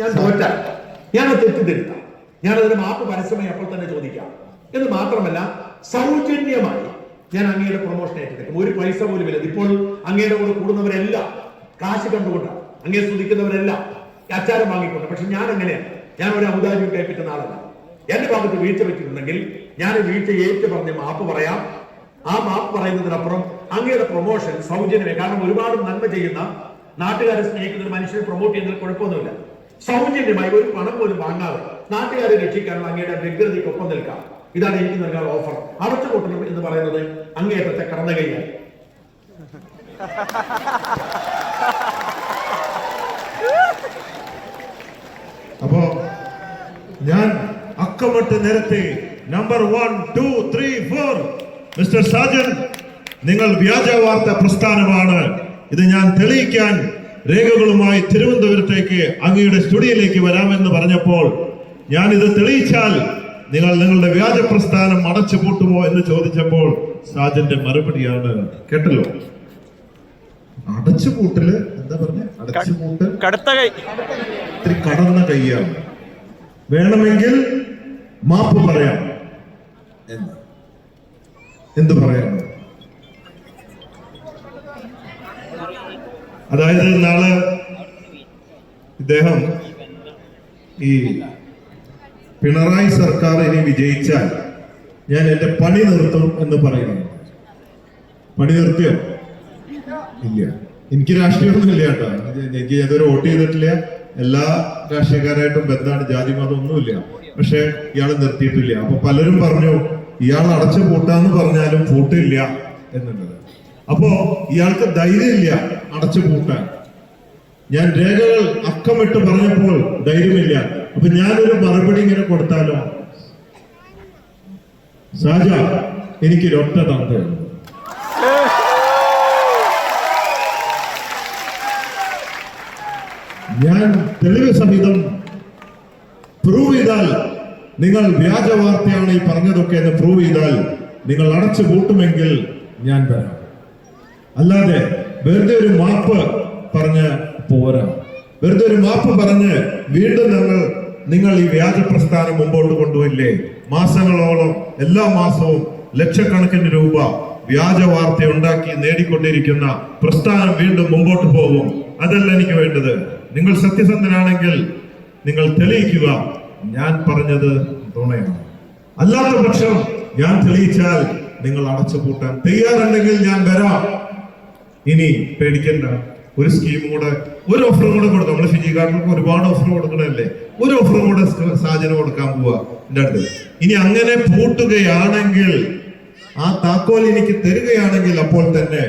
ഞാൻ തോറ്റ. ഞാൻ തെറ്റിദ്ധരുത്ത ഞാൻ അതിന് മാപ്പ് പരസ്യമായി അപ്പോൾ തന്നെ ചോദിക്കാം. എന്ന് മാത്രമല്ല സൗജന്യമായി ഞാൻ അങ്ങയുടെ പ്രൊമോഷൻ ഏറ്റെടുക്കും. ഒരു പൈസ പോലും ഇല്ല ഇപ്പോൾ അങ്ങയുടെ കൂടെ കൂടുന്നവരെല്ലാം കാശ് കണ്ടുകൊണ്ടാണ്. അങ്ങേ സ്തുതിക്കുന്നവരെല്ലാം അച്ചാരം വാങ്ങിക്കൊണ്ട്. പക്ഷെ ഞാൻ അങ്ങനെയല്ല ഞാൻ ഒരു ഔദാര്യം കൈപ്പറ്റുന്ന ആളല്ല. എന്റെ ഭാഗത്ത് വീഴ്ച പറ്റിയിട്ടുണ്ടെങ്കിൽ ഞാൻ വീഴ്ച ഏറ്റു പറഞ്ഞ് മാപ്പ് പറയാം. ആ മാപ്പ് പറയുന്നതിനപ്പുറം അങ്ങയുടെ പ്രൊമോഷൻ സൗജന്യമേ. കാരണം ഒരുപാട് നന്മ ചെയ്യുന്ന നാട്ടുകാരെ സ്നേഹിക്കുന്ന ഒരു മനുഷ്യനെ പ്രൊമോട്ട് ചെയ്യുന്നതിൽ കുഴപ്പമൊന്നുമില്ല. സൗജന്യമായി ഒരു പണം പോലും വാങ്ങാതെ നാട്ടുകാരെ രക്ഷിക്കാനുള്ള അങ്ങയുടെ വ്യഗ്രതയ്ക്കൊപ്പം നിൽക്കാം. ഇതാണ് എനിക്ക് നൽകാൻ ഓഫർ അടച്ചുപൂട്ടണം എന്ന് പറയുന്നത് അങ്ങേയറ്റത്തെ കടന്ന കൈയാണ് അപ്പോ ഞാൻ അക്കമിട്ട് നേരത്തെ number one two three four mister Sajan നിങ്ങൾ വ്യാജ വാർത്ത പ്രസ്ഥാനമാണ്. ഇത് ഞാൻ തെളിയിക്കാൻ രേഖകളുമായി തിരുവനന്തപുരത്തേക്ക് അങ്ങയുടെ സ്റ്റുഡിയോയിലേക്ക് വരാമെന്ന് പറഞ്ഞപ്പോൾ ഞാൻ ഇത് തെളിയിച്ചാൽ നിങ്ങൾ നിങ്ങളുടെ വ്യാജ പ്രസ്ഥാനം അടച്ചു പൂട്ടുമോ എന്ന് ചോദിച്ചപ്പോൾ സാജന്റെ മറുപടിയാണ് കേട്ടല്ലോ. അടച്ചു പൂട്ടൽ എന്താ പറഞ്ഞ? അടച്ചു പൂട്ടൽ കടുത്ത കൈ. ഇത്തിരി കടന്ന കൈയാണ്. വേണമെങ്കിൽ മാപ്പ് പറയാം. എന്ന് എന്ത് പറയാം അതായത് നാളെ ഇദ്ദേഹം ഈ പിണറായി സർക്കാർ ഇനി വിജയിച്ചാൽ ഞാൻ എന്റെ പണി നിർത്തും എന്ന് പറയുന്നു. പണി നിർത്തിയോ? ഇല്ല. എനിക്ക് രാഷ്ട്രീയമൊന്നും ഇല്ല കേട്ടോ. എനിക്ക് ഏതൊരു വോട്ട് ചെയ്തിട്ടില്ല. എല്ലാ രാഷ്ട്രീയക്കാരായിട്ടും ബന്ധമാണ്. ജാതി മതം ഒന്നുമില്ല. പക്ഷെ ഇയാൾ നിർത്തിയിട്ടില്ല. അപ്പൊ പലരും പറഞ്ഞു ഇയാൾ അടച്ചു പൂട്ടാന്ന് പറഞ്ഞാലും പൂട്ടില്ല എന്നുള്ളത്. അപ്പോ ഇയാൾക്ക് ധൈര്യമില്ല അടച്ചു പൂട്ടാൻ. ഞാൻ രേഖകൾ അക്കമിട്ട് പറഞ്ഞപ്പോൾ ധൈര്യമില്ല. അപ്പൊ ഞാനൊരു മറുപടി ഇങ്ങനെ കൊടുത്താലോ? സാജ ഒറ്റ തന്തയുണ്ട് ഞാൻ തെളിവ് സഹിതം പ്രൂവ് ചെയ്താൽ നിങ്ങൾ വ്യാജ വാർത്തയാണ് ഈ പറഞ്ഞതൊക്കെ എന്ന് പ്രൂവ് ചെയ്താൽ നിങ്ങൾ അടച്ചു പൂട്ടുമെങ്കിൽ ഞാൻ വരാം. അല്ലാതെ വെറുതെ ഒരു മാപ്പ് പറഞ്ഞ് പോരാ. വെറുതെ ഒരു മാപ്പ് പറഞ്ഞ് വീണ്ടും ഞങ്ങൾ നിങ്ങൾ ഈ വ്യാജ പ്രസ്ഥാനം മുമ്പോട്ട് കൊണ്ടുപോയില്ലേ മാസങ്ങളോളം എല്ലാ മാസവും ലക്ഷക്കണക്കിന് രൂപ വ്യാജ വാർത്ത ഉണ്ടാക്കി നേടിക്കൊണ്ടിരിക്കുന്ന പ്രസ്ഥാനം വീണ്ടും മുമ്പോട്ട് പോകും. അതല്ല എനിക്ക് വേണ്ടത്. നിങ്ങൾ സത്യസന്ധനാണെങ്കിൽ നിങ്ങൾ തെളിയിക്കുക. ഞാൻ പറഞ്ഞത് തുണയാണ് അല്ലാത്ത പക്ഷം ഞാൻ തെളിയിച്ചാൽ നിങ്ങൾ അടച്ചുപൂട്ടാൻ തയ്യാറുണ്ടെങ്കിൽ ഞാൻ വരാം. ഇനി പേടിക്കണ്ട. ഒരു സ്കീം കൂടെ ഒരു ഓഫറും കൂടെ കൊടുക്കും. നമ്മൾ ഫിജിക്കാർക്ക് ഒരുപാട് ഓഫർ കൊടുക്കണല്ലേ ഒരു ഓഫറും കൂടെ സാധനം കൊടുക്കാൻ പോവാ എന്റെ അടുത്ത്. ഇനി അങ്ങനെ പൂട്ടുകയാണെങ്കിൽ ആ താക്കോൽ എനിക്ക് തരികയാണെങ്കിൽ അപ്പോൾ തന്നെ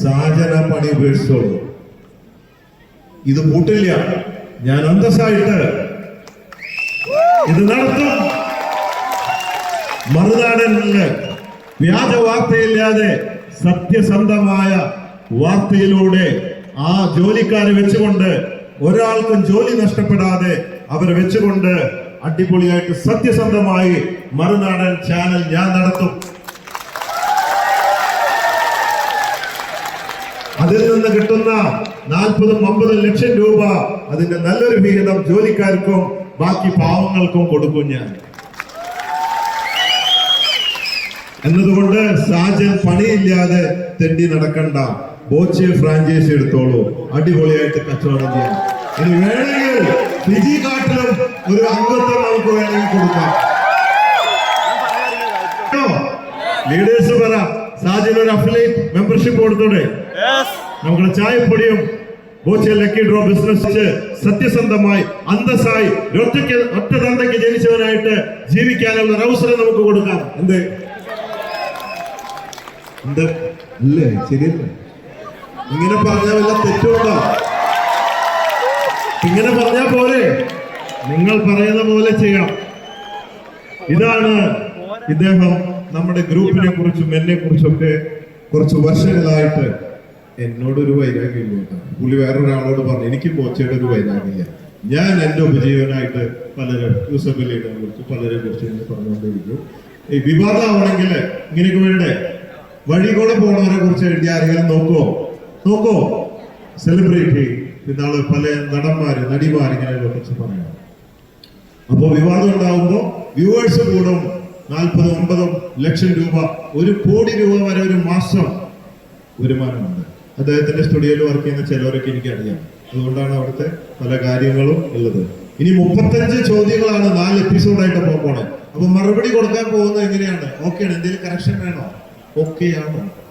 സാജന പണി ഉപേക്ഷിച്ചോളൂ. ഇത് പൂട്ടില്ല. ഞാൻ അന്തസ്സായിട്ട് ഇത് നടത്തും. മറുനാടനിൽ വ്യാജ വാർത്തയില്ലാതെ സത്യസന്ധമായ വാർത്തയിലൂടെ ആ ജോലിക്കാരെ വെച്ചുകൊണ്ട് ഒരാൾക്കും ജോലി നഷ്ടപ്പെടാതെ അവരെ വെച്ചുകൊണ്ട് അടിപൊളിയായിട്ട് സത്യസന്ധമായി മറുനാടൻ ചാനൽ ഞാൻ നടത്തും. അതിൽ നിന്ന് കിട്ടുന്ന നാൽപ്പതും അമ്പതും ലക്ഷം രൂപ അതിന്റെ നല്ലൊരു വിഹിതം ജോലിക്കാർക്കും ബാക്കി പാവങ്ങൾക്കും കൊടുക്കും ഞാൻ. എന്നതുകൊണ്ട് സാജൻ പണിയില്ലാതെ തെണ്ടി നടക്കണ്ട. ബോച്ചെ ഫ്രാഞ്ചൈസി എടുത്തോളൂ. അടിപൊളിയായിട്ട് കച്ചവടം ചെയ്യാം. ഇനി വേണമെങ്കിൽ ഫിജി കാട്ടിലും ഒരു അംഗത്വം നമുക്ക് വേണമെങ്കിൽ കൊടുക്കാം. ലീഡേഴ്സ് പറ സാജൻ ഒരു അഫിലേറ്റ് മെമ്പർഷിപ്പ് കൊടുത്തോടെ. നമ്മുടെ ചായപ്പൊടിയും ബോച്ചെ ലക്കി ഡ്രോ ബിസിനസ് സത്യസന്ധമായി അന്തസ്സായി ഒറ്റയ്ക്ക് ഒറ്റ തന്തയ്ക്ക് ജനിച്ചവനായിട്ട് ജീവിക്കാനുള്ള ഒരു അവസരം നമുക്ക് കൊടുക്കാം. എന്ത്? എന്ത് അല്ലേ ശരിയല്ലേ? ഇങ്ങനെ പറഞ്ഞാൽ വല്ല തെറ്റുണ്ടോ? ഇങ്ങനെ പറഞ്ഞാൽ പോലെ നിങ്ങൾ പറയുന്ന പോലെ ചെയ്യാം ഇതാണ് ഇദ്ദേഹം നമ്മുടെ ഗ്രൂപ്പിനെ കുറിച്ചും എന്നെ കുറിച്ചൊക്കെ കുറച്ച് വർഷങ്ങളായിട്ട് എന്നോടൊരു വൈരാഗ്യമില്ല. പുള്ളി വേറൊരാളോട് പറഞ്ഞു എനിക്ക് കോച്ചയുടെ ഒരു വൈരാഗ്യമില്ല. ഞാൻ എന്റെ ഉപജീവനായിട്ട് പലരും യൂസഫ് അലിയുടെ കുറിച്ച് പലരെ കുറിച്ച് പറഞ്ഞുകൊണ്ടിരിക്കും. ഈ വിവാദമാവണമെങ്കിൽ ഇങ്ങനെയൊക്കെ വേണ്ടേ? വഴി കൂടെ പോകുന്നവരെ കുറിച്ച് എഴുതിയ ആരെങ്കിലും നോക്കുവോ? നോക്കുവോ സെലിബ്രിറ്റി ഇന്നാൾ പല നടന്മാര് നടിമാർ ഇങ്ങനെ കുറിച്ച് പറയാം അപ്പോ വിവാദം ഉണ്ടാകുമ്പോൾ വ്യൂവേഴ്സ് കൂടും. നാൽപ്പതും അമ്പതും ലക്ഷം രൂപ. ഒരു കോടി രൂപ വരെ ഒരു മാസം വരുമാനമുണ്ട്. അദ്ദേഹത്തിന്റെ സ്റ്റുഡിയോയിൽ വർക്ക് ചെയ്യുന്ന ചിലവരൊക്കെ എനിക്കറിയാം. അതുകൊണ്ടാണ് അവിടുത്തെ പല കാര്യങ്ങളും ഉള്ളത്. ഇനി മുപ്പത്തഞ്ച് ചോദ്യങ്ങളാണ് നാല് എപ്പിസോഡായിട്ട് പോകണേ. അപ്പൊ മറുപടി കൊടുക്കാൻ പോകുന്നത് എങ്ങനെയാണ്? ഓക്കെയാണ് എന്തെങ്കിലും കറക്ഷൻ വേണോ? o que.